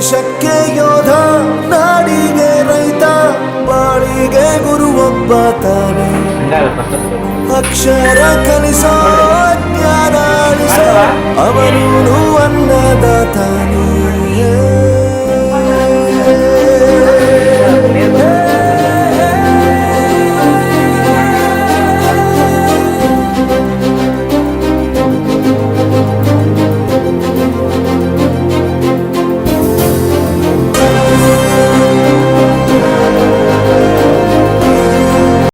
ದೇಶಕ್ಕೆ ಯೋಧ ನಾಡಿಗೆ ರೈತ ಬಾಳಿಗೆ ಗುರುವೊಬ್ಬ ತಾನೆ. ಅಕ್ಷರ ಕಲಿಸೋ ಜ್ಞಾನ ಅಳಿಸೋ ಅವನು